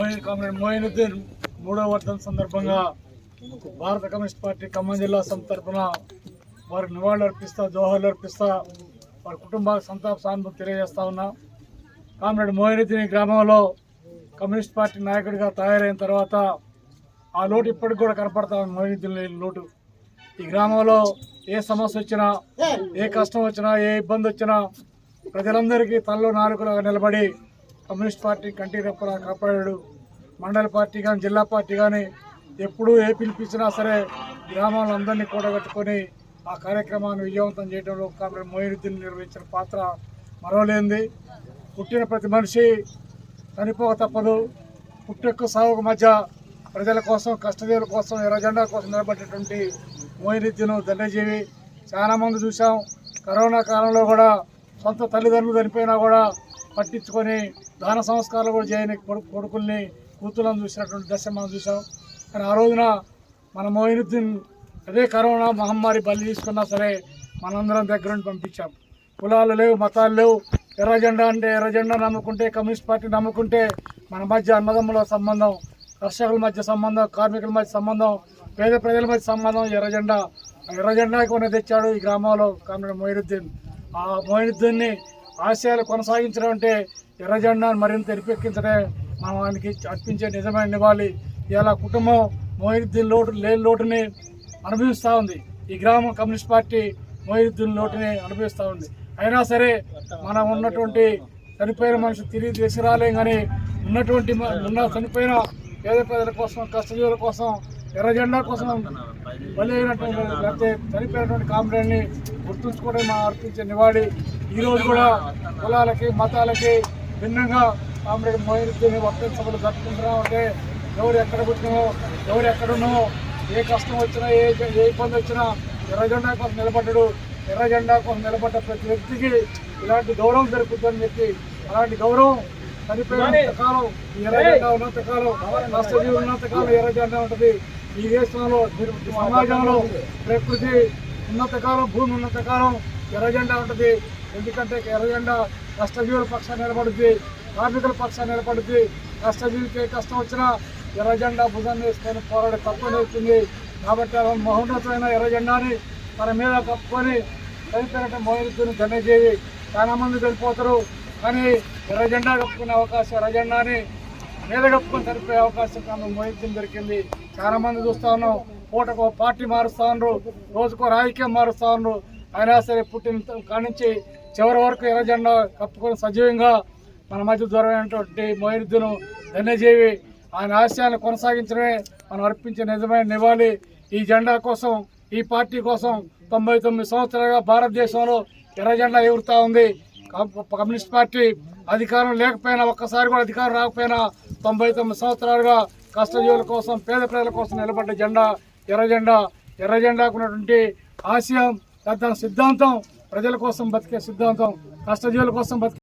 Moeen comrade Moinuddin మూడవ వర్ధన సందర్భంగా భారత కమ్యూనిస్ట్ పార్టీ ఖమ్మం జిల్లా సంస్థ తరఫున వారికి నివాళులు అర్పిస్తా జోహర్లు అర్పిస్తా వారి కుటుంబాలకు సంతాప సానుభూతి తెలియజేస్తా ఉన్నా. కామ్రేడ్ మోయినుద్దీన్ ఈ గ్రామంలో కమ్యూనిస్ట్ పార్టీ నాయకుడిగా తయారైన తర్వాత ఆ లోటు ఇప్పటికి కూడా కనపడతా ఉంది. మోయినుద్దీన్ లేని లోటు. ఈ గ్రామంలో ఏ సమస్య వచ్చినా ఏ కష్టం వచ్చినా ఏ ఇబ్బంది వచ్చినా ప్రజలందరికీ తనలో నాలుగులాగా నిలబడి కమ్యూనిస్ట్ పార్టీ కంటి రెప్పలా కాపాడాడు. మండల పార్టీ కానీ జిల్లా పార్టీ కానీ ఎప్పుడూ ఏ పిలిపించినా సరే గ్రామాలను అందరినీ కూడగట్టుకొని ఆ కార్యక్రమాన్ని విజయవంతం చేయడంలో కామ్రేడ్ మొయినుద్దీన్ నిర్వహించిన పాత్ర మరవలేంది పుట్టిన ప్రతి మనిషి చనిపోక తప్పదు. పుట్టెక్కు సాగుకు మధ్య ప్రజల కోసం కష్టదేవుల కోసం ఎర్రజెండా కోసం నిలబడేటువంటి మోయినుద్దీన్ దండజీవి. చాలా మంది చూసాం కరోనా కాలంలో కూడా సొంత తల్లిదండ్రులు చనిపోయినా కూడా పట్టించుకొని దాన సంస్కారాలు కూడా చేయని కొడుకు కొడుకుల్ని కూతుళ్ళని చూసినటువంటి దశ మనం చూసాం. కానీ ఆ రోజున మన మోయినుద్దీన్ అదే కరోనా మహమ్మారి బలి తీసుకున్నా సరే మనందరం దగ్గర నుండి పంపించాం. కులాలు లేవు మతాలు లేవు. ఎర్ర జెండా అంటే ఎర్ర జెండా నమ్ముకుంటే కమ్యూనిస్ట్ పార్టీ నమ్ముకుంటే మన మధ్య అన్నదమ్ముల సంబంధం కర్షకుల మధ్య సంబంధం కార్మికుల మధ్య సంబంధం పేద ప్రజల మధ్య సంబంధం ఎర్ర జెండా ఎర్ర జెండాకి కొన్ని తెచ్చాడు ఈ గ్రామంలో కామ్రేడ్ మొయినుద్దీన్. ఆ మొయినుద్దీన్ని ఆశయాలు కొనసాగించడం అంటే ఎర్రజెండాను మరింత తెరిపెక్కించడే మనం ఆయనకి అర్పించే నిజమైన నివాళి. ఇలా కుటుంబం మొయినుద్దీన్ లోటు లేని లోటుని అనుభవిస్తూ ఉంది. ఈ గ్రామం కమ్యూనిస్ట్ పార్టీ మొయినుద్దీన్ లోటుని అనుభవిస్తూ ఉంది. అయినా సరే మనం ఉన్నటువంటి చనిపోయిన మనిషి తిరిగి తీసుకురాలేం కానీ ఉన్నటువంటి ఉన్న చనిపోయిన పేద ప్రజల కోసం కష్టజీవుల కోసం ఎర్ర జెండా కోసం బలి అయినటువంటి లేకపోతే చనిపోయినటువంటి కామ్రేడ్ని గుర్తుంచుకోవడం మా అర్పించే నివాళి ఈరోజు కూడా కులాలకి మతాలకి భిన్నంగా కామ్రేడ్ మోయినుద్దీన్ వర్తన సభలు జరుపుకుంటున్నాం. అంటే ఎవరు ఎక్కడ పుట్టినో ఎవరు ఎక్కడున్నో ఏ కష్టం వచ్చినా ఏ ఏ ఇబ్బంది వచ్చినా ఎర్ర జెండా కోసం నిలబడ్డాడు. ఎర్ర జెండా కోసం నిలబడ్డ ప్రతి వ్యక్తికి ఇలాంటి గౌరవం జరుగుతుందని చెప్పి అలాంటి గౌరవం చనిపోయినంత కాలం ఎర్రజెండా ఎర్ర జెండా ఉన్నంత కాలం నష్టజీవులు ఉన్నంత కాలం ఎర్ర జెండా ఉంటుంది. ఈ దేశంలో సమాజంలో ప్రకృతి ఉన్నంత కాలం భూమి ఉన్నంతకాలం కాలం ఉంటుంది. ఎందుకంటే ఎర్రజెండా కష్టజీవుల పక్షాన్ని నిలబడుద్ది కార్మికుల పక్షాన్ని నిలబడుద్ది. కష్టజీవికి ఏ కష్టం వచ్చినా ఎర్రజెండా భుజాన్ని వేసుకొని పోరాడే తప్పని అవుతుంది కాబట్టి అలా మహోన్నతమైన ఎర్రజెండాని తన మీద కప్పుకొని రైతులంటే మోయినుద్దీన్ ధన్యజీవి చేయి చాలామంది వెళ్ళిపోతారు కానీ ఎర్రజెండా కప్పుకునే అవకాశం ఎర్రజెండాని జెండాని సరిపోయే అవకాశం కానీ మోయిద్దీన్ దొరికింది. చాలా మంది చూస్తా ఉన్నాం. పూటకు పార్టీ మారుస్తా ఉన్నారు. రోజుకో రాజకీయం మారుస్తా ఉన్నారు. అయినా సరే పుట్టిన కానించి చివరి వరకు ఎర్ర జెండా కప్పుకొని సజీవంగా మన మధ్య దూరమైనటువంటి మోహిద్దును ధన్యజీవి ఆయన ఆశయాన్ని కొనసాగించడమే మనం అర్పించే నిజమైన నివాళి. ఈ జెండా కోసం ఈ పార్టీ కోసం తొంభై తొమ్మిది సంవత్సరాలుగా భారతదేశంలో ఎర్ర జెండా ఎగురుతా ఉంది. కమ్యూనిస్ట్ పార్టీ అధికారం లేకపోయినా ఒక్కసారి కూడా అధికారం రాకపోయినా తొంభై తొమ్మిది సంవత్సరాలుగా కష్టజీవుల కోసం పేద ప్రజల కోసం నిలబడ్డ జెండా ఎర్రజెండా ఎర్రజెండాకు ఉన్నటువంటి ఆశయం పెద్ద సిద్ధాంతం ప్రజల కోసం బతికే సిద్ధాంతం కష్టజీవుల కోసం బతికే